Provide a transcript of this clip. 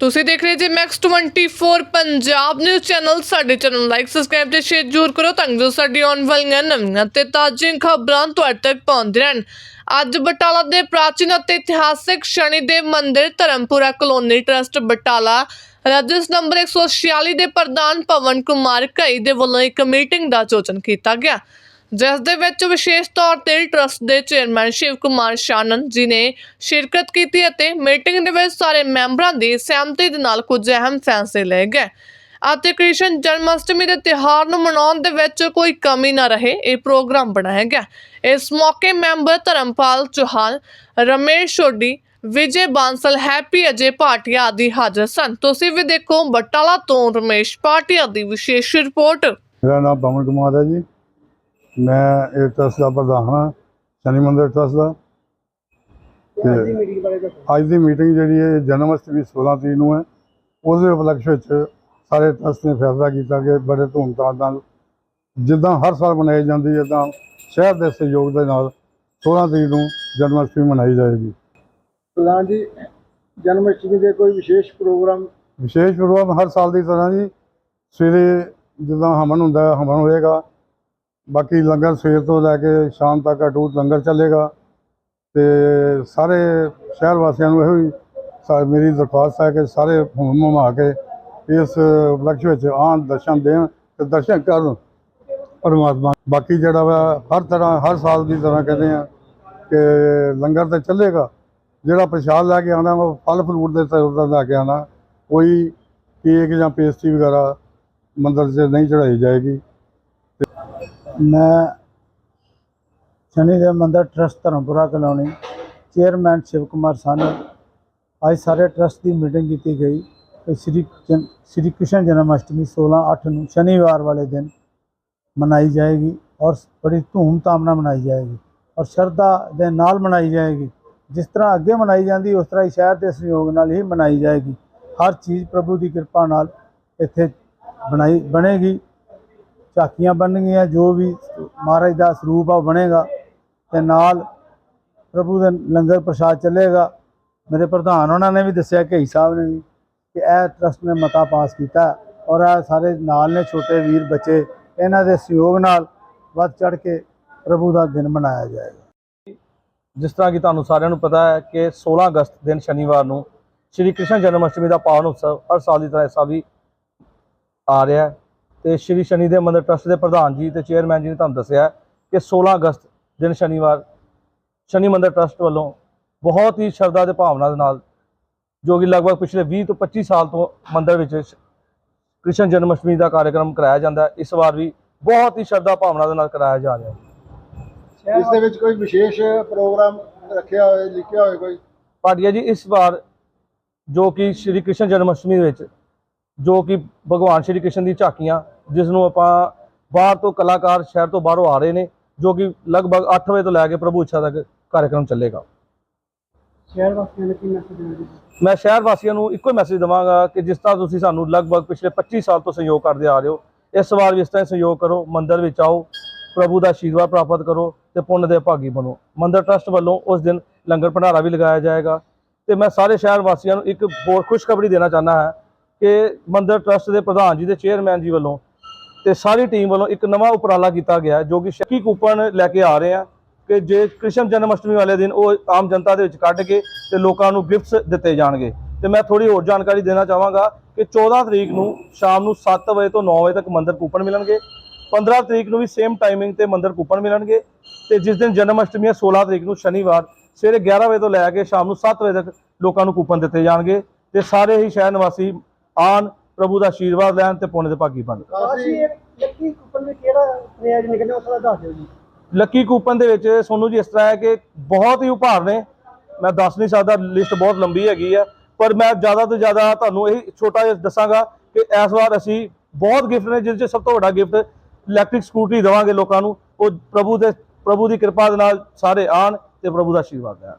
ਤੁਸੀਂ ਦੇਖ ਰਹੇ G Max 24 Punjab news channel ਸਾਡੇ ਚੈਨਲ ਲਾਈਕ ਸਬਸਕ੍ਰਾਈਬ ਤੇ ਸ਼ੇਅਰ ਜ਼ਰੂਰ ਕਰੋ ਤਾਂ ਜੋ ਸਾਡੀ ਆਉਣ ਵਾਲੀਆਂ ਨਵੀਆਂ ਤੇ ਤਾਜ਼ੀਆਂ ਖਬਰਾਂ ਤੁਹਾਡੇ ਤੱਕ ਪਹੁੰਚਦੀਆਂ ਰਹਿਣ। ਅੱਜ ਬਟਾਲਾ ਦੇ ਪ੍ਰਾਚੀਨ ਅਤੇ ਇਤਿਹਾਸਿਕ ਸ਼ਨੀ ਦੇਵ ਮੰਦਿਰ Dharampura colony trust Batala ਰਜਿਸ number 146 ਦੇ ਪ੍ਰਧਾਨ ਪਵਨ ਕੁਮਾਰ ਘਈ ਦੇ ਵੱਲੋਂ ਇੱਕ ਮੀਟਿੰਗ ਦਾ ਆਯੋਜਨ ਕੀਤਾ ਗਿਆ। ਜਿਸ ਦੇ ਵਿੱਚ ਵਿਸ਼ੇਸ਼ ਤੌਰ ਤੇ ਟਰਸਟ ਦੇ ਚੇਅਰਮੈਨ ਸ਼ਿਵ ਕੁਮਾਰ ਸ਼ਾਨਨ ਜੀ ਨੇ ਸ਼ਿਰਕਤ ਕੀਤੀ ਅਤੇ ਮੀਟਿੰਗ ਦੇ ਵਿੱਚ ਸਾਰੇ ਮੈਂਬਰਾਂ ਦੀ ਸਹਿਮਤੀ ਦੇ ਨਾਲ ਕੁਝ ਅਹਿਮ ਫੈਸਲੇ ਲਏ ਗਏ। ਅਤੇ ਕ੍ਰਿਸ਼ਨ ਜਨਮਸ਼ਟਮੀ ਦੇ ਤਿਉਹਾਰ ਨੂੰ ਮਨਾਉਣ ਦੇ ਵਿੱਚ ਕੋਈ ਕਮੀ ਨਾ ਰਹੇ, ਇਹ ਪ੍ਰੋਗਰਾਮ ਬਣਾਇਆ ਗਿਆ। ਇਸ ਮੌਕੇ ਮੈਂਬਰ ਧਰਮਪਾਲ ਚੌਹਾਨ, ਰਮੇਸ਼ ਸੋਢੀ, ਵਿਜੇ ਬਾਂਸਲ, ਹੈਪੀ ਅਜੇ ਭਾਟੀਆ ਆਦਿ ਹਾਜ਼ਰ ਸਨ। ਤੁਸੀਂ ਵੀ ਦੇਖੋ, ਬਟਾਲਾ ਤੋਂ ਰਮੇਸ਼ ਭਾਟੀਆ ਦੀ ਵਿਸ਼ੇਸ਼ ਰਿਪੋਰਟ। ਮੇਰਾ ਨਾਮ ਪਵਨ ਕੁਮਾਰ ਹੈ ਜੀ। ਮੈਂ ਇਹ ਟਰਸਟ ਦਾ ਪ੍ਰਧਾਨ ਹਾਂ ਸ਼ਨੀ ਮੰਦਿਰ ਟਰਸਟ ਦਾ। ਤੇ ਅੱਜ ਦੀ ਮੀਟਿੰਗ ਜਿਹੜੀ ਹੈ ਜਨਮ ਅਸ਼ਟਮੀ 16 ਤਰੀਕ ਨੂੰ ਹੈ। ਉਸ ਦੇ ਉਪਲਕਸ਼ ਵਿੱਚ ਸਾਰੇ ਟਰਸਟ ਨੇ ਫੈਸਲਾ ਕੀਤਾ ਕਿ ਬੜੇ ਧੂਮਧਾਮ ਨਾਲ ਜਿੱਦਾਂ ਹਰ ਸਾਲ ਮਨਾਈ ਜਾਂਦੀ ਹੈ ਤਾਂ ਸ਼ਹਿਰ ਦੇ ਸਹਿਯੋਗ ਦੇ ਨਾਲ 16 ਤਰੀਕ ਨੂੰ ਜਨਮ ਅਸ਼ਟਮੀ ਮਨਾਈ ਜਾਏਗੀ। ਪ੍ਰਧਾਨ ਜੀ ਜਨਮ ਅਸ਼ਟਮੀ ਦੇ ਕੋਈ ਵਿਸ਼ੇਸ਼ ਪ੍ਰੋਗਰਾਮ? ਵਿਸ਼ੇਸ਼ ਪ੍ਰੋਗਰਾਮ ਹਰ ਸਾਲ ਦੀ ਤਰ੍ਹਾਂ ਜੀ। ਸਵੇਰੇ ਜਿੱਦਾਂ ਹਵਨ ਹੁੰਦਾ ਹੈ ਹਵਨ ਹੋਏਗਾ। ਬਾਕੀ ਲੰਗਰ ਸਵੇਰ ਤੋਂ ਲੈ ਕੇ ਸ਼ਾਮ ਤੱਕ ਅਟੂਟ ਲੰਗਰ ਚੱਲੇਗਾ ਤੇ ਸਾਰੇ ਸ਼ਹਿਰ ਵਾਸੀਆਂ ਨੂੰ ਇਹੋ ਹੀ ਸਾ- ਮੇਰੀ ਦਰਖਾਸਤ ਹੈ ਕਿ ਸਾਰੇ ਹੁਮ ਹੁਮਾ ਕੇ ਇਸ ਉਪਲਕਸ਼ ਵਿੱਚ ਆਉਣ, ਦਰਸ਼ਨ ਦੇਣ ਤੇ ਦਰਸ਼ਨ ਕਰਨ ਪਰਮਾਤਮਾ। ਬਾਕੀ ਜਿਹੜਾ ਵਾ ਹਰ ਤਰ੍ਹਾਂ, ਹਰ ਸਾਲ ਦੀ ਤਰ੍ਹਾਂ ਕਹਿੰਦੇ ਆ ਕਿ ਲੰਗਰ ਤਾਂ ਚੱਲੇਗਾ। ਜਿਹੜਾ ਪ੍ਰਸ਼ਾਦ ਲੈ ਕੇ ਆਉਣਾ ਉਹ ਫਲ ਫਰੂਟ ਦੇ ਤੌਰ ਤੇ ਲੈ ਕੇ ਆਉਣਾ। ਕੋਈ ਕੇਕ ਜਾਂ ਪੇਸਟਰੀ ਵਗੈਰਾ ਮੰਦਰ 'ਚ ਨਹੀਂ ਚੜਾਈ ਜਾਏਗੀ। ਮੈਂ ਸ਼ਨੀ ਦੇਵ ਮੰਦਰ trust Dharampura colony chairman Shiv Kumar Sani ਅੱਜ ਸਾਰੇ ਟਰਸਟ ਦੀ ਮੀਟਿੰਗ ਕੀਤੀ ਗਈ। ਕਿ ਸ੍ਰੀ ਜਨ- ਸ੍ਰੀ ਕ੍ਰਿਸ਼ਨ ਜਨਮ ਅਸ਼ਟਮੀ 16 8 ਨੂੰ ਸ਼ਨੀਵਾਰ ਵਾਲੇ ਦਿਨ ਮਨਾਈ ਜਾਏਗੀ ਔਰ ਬੜੀ ਧੂਮ-ਧਾਮ ਨਾਲ ਮਨਾਈ ਜਾਏਗੀ ਔਰ ਸ਼ਰਧਾ ਦੇ ਨਾਲ ਮਨਾਈ ਜਾਏਗੀ। ਜਿਸ ਤਰ੍ਹਾਂ ਅੱਗੇ ਮਨਾਈ ਜਾਂਦੀ, ਉਸ ਤਰ੍ਹਾਂ ਹੀ ਸ਼ਹਿਰ ਦੇ ਸਹਿਯੋਗ ਨਾਲ ਹੀ ਮਨਾਈ ਜਾਏਗੀ। ਹਰ ਚੀਜ਼ ਪ੍ਰਭੂ ਦੀ ਕਿਰਪਾ ਨਾਲ ਇੱਥੇ ਬਣਾਈ, ਬਣੇਗੀ। ਝਾਕੀਆਂ ਬਣਨਗੀਆਂ ਜੋ ਵੀ ਮਹਾਰਾਜ ਦਾ ਸਰੂਪ ਆ ਉਹ ਬਣੇਗਾ ਤੇ ਨਾਲ ਪ੍ਰਭੂ ਦੇ ਲੰਗਰ ਪ੍ਰਸ਼ਾਦ ਚੱਲੇਗਾ। ਮੇਰੇ ਪ੍ਰਧਾਨ ਉਹਨਾਂ ਨੇ ਵੀ ਦੱਸਿਆ ਕਿ ਸਾਹਿਬ ਨੇ ਵੀ, ਕਿ ਇਹ ਟਰਸਟ ਨੇ ਮਤਾ ਪਾਸ ਕੀਤਾ ਔਰ ਇਹ ਸਾਰੇ ਨਾਲ ਨੇ ਛੋਟੇ ਵੀਰ ਬੱਚੇ, ਇਹਨਾਂ ਦੇ ਸਹਿਯੋਗ ਨਾਲ ਵੱਧ ਚੜ ਕੇ ਪ੍ਰਭੂ ਦਾ ਦਿਨ ਮਨਾਇਆ ਜਾਏਗਾ। ਜਿਸ ਤਰ੍ਹਾਂ ਕਿ ਤੁਹਾਨੂੰ ਸਾਰਿਆਂ ਨੂੰ ਪਤਾ ਹੈ ਕਿ 16 ਅਗਸਤ ਦਿਨ ਸ਼ਨੀਵਾਰ ਨੂੰ ਸ਼੍ਰੀ ਕ੍ਰਿਸ਼ਨ ਜਨਮ ਅਸ਼ਟਮੀ ਦਾ ਪਾਵਨ ਉਤਸਵ ਹਰ ਸਾਲ ਦੀ ਤਰ੍ਹਾਂ ਇਸ ਸਾਲ ਵੀ ਆ ਰਿਹਾ ਹੈ। ਤੇ ਸ਼੍ਰੀ ਸ਼ਨੀ ਦੇ ਮੰਦਿਰ ਟਰਸਟ ਦੇ ਪ੍ਰਧਾਨ ਜੀ ਤੇ ਚੇਅਰਮੈਨ ਜੀ ਨੇ ਤੁਹਾਨੂੰ ਦੱਸਿਆ ਕਿ 16 ਅਗਸਤ ਦਿਨ ਸ਼ਨੀਵਾਰ ਸ਼ਨੀ ਮੰਦਿਰ ਟਰਸਟ ਵੱਲੋਂ ਬਹੁਤ ਹੀ ਸ਼ਰਧਾ ਤੇ ਭਾਵਨਾ ਦੇ ਨਾਲ ਜੋ ਕਿ ਲਗਭਗ ਪਿਛਲੇ 20 ਤੋਂ 25 ਸਾਲ ਤੋਂ ਮੰਦਿਰ ਵਿੱਚ ਕ੍ਰਿਸ਼ਨ ਜਨਮ ਅਸ਼ਟਮੀ ਦਾ ਕਾਰਜਕ੍ਰਮ ਕਰਾਇਆ ਜਾਂਦਾ ਹੈ ਇਸ ਵਾਰ ਵੀ ਬਹੁਤ ਹੀ ਸ਼ਰਧਾ ਭਾਵਨਾ ਦੇ ਨਾਲ ਕਰਾਇਆ ਜਾ ਰਿਹਾ ਹੈ। ਇਸ ਦੇ ਵਿੱਚ ਕੋਈ ਵਿਸ਼ੇਸ਼ ਪ੍ਰੋਗਰਾਮ ਰੱਖਿਆ ਹੋਇਆ ਲਿਖਿਆ ਹੋਇਆ ਕੋਈ? ਭਾਟੀਆ ਜੀ ਇਸ ਵਾਰ ਜੋ ਕਿ ਸ਼੍ਰੀ ਕ੍ਰਿਸ਼ਨ ਜਨਮ ਅਸ਼ਟਮੀ ਦੇ ਵਿੱਚ ਜੋ ਕਿ ਭਗਵਾਨ ਸ਼੍ਰੀ ਕ੍ਰਿਸ਼ਨ ਦੀ ਝਾਕੀਆਂ ਜਿਸ ਨੂੰ ਆਪਾਂ ਬਾਹਰ ਤੋਂ ਕਲਾਕਾਰ ਸ਼ਹਿਰ ਤੋਂ ਬਾਹਰੋਂ ਆ ਰਹੇ ਨੇ ਜੋ ਕਿ ਲਗਭਗ 8 ਵਜੇ ਤੋਂ ਲੈ ਕੇ ਪ੍ਰਭੂ ਇੱਛਾ ਤੱਕ ਕਾਰਜਕ੍ਰਮ ਚੱਲੇਗਾ। ਸ਼ਹਿਰ ਵਾਸੀਆਂ ਨੇ ਕੀ ਮੈਸੇਜ ਦੇਣਾ ਮੈਂ ਸ਼ਹਿਰ ਵਾਸੀਆਂ ਨੂੰ ਇੱਕੋ ਮੈਸੇਜ ਦਵਾਂਗਾ ਕਿ ਜਿਸ ਤਰ੍ਹਾਂ ਤੁਸੀਂ ਸਾਨੂੰ ਲਗਭਗ ਪਿਛਲੇ 25 ਸਾਲ ਤੋਂ ਸਹਿਯੋਗ ਕਰਦੇ ਆ ਰਹੇ ਹੋ ਇਸ ਵਾਰ ਵੀ ਇਸ ਤਰ੍ਹਾਂ ਹੀ ਸਹਿਯੋਗ ਕਰੋ ਮੰਦਿਰ ਵਿੱਚ ਆਓ ਪ੍ਰਭੂ ਦਾ ਆਸ਼ੀਰਵਾਦ ਪ੍ਰਾਪਤ ਕਰੋ ਤੇ ਪੁੰਨ ਦੇ ਭਾਗੀ ਬਣੋ। ਮੰਦਿਰ ਟਰਸਟ ਵੱਲੋਂ ਉਸ ਦਿਨ ਲੰਗਰ ਭੰਡਾਰਾ ਵੀ ਲਗਾਇਆ ਜਾਏਗਾ। ਤੇ ਮੈਂ ਸਾਰੇ ਸ਼ਹਿਰ ਵਾਸੀਆਂ ਨੂੰ ਇੱਕ ਹੋਰ ਖੁਸ਼ਖਬਰੀ ਦੇਣਾ ਚਾਹੁੰਦਾ ਹਾਂ ਕਿ ਮੰਦਰ ਟਰਸਟ ਦੇ ਪ੍ਰਧਾਨ ਜੀ ਦੇ ਚੇਅਰਮੈਨ ਜੀ ਵੱਲੋਂ ਤੇ ਸਾਰੀ ਟੀਮ ਵੱਲੋਂ ਇੱਕ ਨਵਾਂ ਉਪਰਾਲਾ ਕੀਤਾ ਗਿਆ ਜੋ ਕਿ ਸ਼ੱਕੀ ਕੂਪਨ ਲੈ ਕੇ ਆ ਰਹੇ ਆ ਕਿ ਜੇ ਕ੍ਰਿਸ਼ਨ ਜਨਮ ਅਸ਼ਟਮੀ ਵਾਲੇ ਦਿਨ ਉਹ ਆਮ ਜਨਤਾ ਦੇ ਵਿੱਚ ਕੱਢ ਕੇ ਤੇ ਲੋਕਾਂ ਨੂੰ ਗਿਫਟਸ ਦਿੱਤੇ ਜਾਣਗੇ। ਤੇ ਮੈਂ ਥੋੜੀ ਹੋਰ ਜਾਣਕਾਰੀ ਦੇਣਾ ਚਾਹਾਂਗਾ ਕਿ 14 ਤਰੀਕ ਨੂੰ ਸ਼ਾਮ ਨੂੰ 7 ਵਜੇ ਤੋਂ 9 ਵਜੇ ਤੱਕ ਮੰਦਰ ਕੂਪਨ ਮਿਲਣਗੇ। 15 ਤਰੀਕ ਨੂੰ ਵੀ ਸੇਮ ਟਾਈਮਿੰਗ ਤੇ ਮੰਦਰ ਕੂਪਨ ਮਿਲਣਗੇ। ਤੇ ਜਿਸ ਦਿਨ ਜਨਮ ਅਸ਼ਟਮੀ ਹੈ 16 ਤਰੀਕ ਨੂੰ ਸ਼ਨੀਵਾਰ, ਸਵੇਰੇ 11 ਵਜੇ ਤੋਂ ਲੈ ਕੇ ਸ਼ਾਮ ਨੂੰ 7 ਵਜੇ ਤੱਕ ਲੋਕਾਂ ਨੂੰ ਕੂਪਨ ਦਿੱਤੇ ਜਾਣਗੇ। ਤੇ ਸਾਰੇ ਹੀ ਸ਼ਹਿਰ ਨਿਵਾਸੀ ਆਣ ਪ੍ਰਭੂ ਦਾ ਆਸ਼ੀਰਵਾਦ ਲੈਣ ਤੇ ਪੁੰਨ ਦੇ ਭਾਗੀ ਕਾਸੀ ਲੱਕੀ ਕੁਪਨ ਦੇ ਕਿਹੜਾ ਨਿਆਜ ਨਿਕਲਣਾ ਉਸ ਦਾ ਦੱਸ ਦਿਓ ਜੀ। ਲੱਕੀ ਕੂਪਨ ਦੇ ਵਿੱਚ ਸੋਨੂੰ ਜੀ ਇਸ ਤਰ੍ਹਾਂ ਹੈ ਕਿ ਬਹੁਤ ਹੀ ਉਪਹਾਰ ਨੇ। ਮੈਂ ਦੱਸ ਨਹੀਂ ਸਕਦਾ ਲਿਸਟ ਬਹੁਤ ਲੰਬੀ ਹੈਗੀ ਆ ਪਰ ਮੈਂ ਜ਼ਿਆਦਾ ਤੋਂ ਜ਼ਿਆਦਾ ਤੁਹਾਨੂੰ ਇਹ ਛੋਟਾ ਜਿਹਾ ਦੱਸਾਂਗਾ ਕਿ ਇਸ ਵਾਰ ਅਸੀਂ ਬਹੁਤ ਗਿਫਟ ਨੇ ਜਿਸ 'ਚ ਸਭ ਤੋਂ ਵੱਡਾ ਗਿਫਟ ਇਲੈਕਟ੍ਰਿਕ ਸਕੂਟਰੀ ਦੇਵਾਂਗੇ ਲੋਕਾਂ ਨੂੰ। ਉਹ ਪ੍ਰਭੂ ਦੇ ਪ੍ਰਭੂ ਦੀ ਕਿਰਪਾ ਦੇ ਨਾਲ ਸਾਰੇ ਆਣ ਤੇ ਪ੍ਰਭੂ ਦਾ ਆਸ਼ੀਰਵਾਦ ਲੈਣ।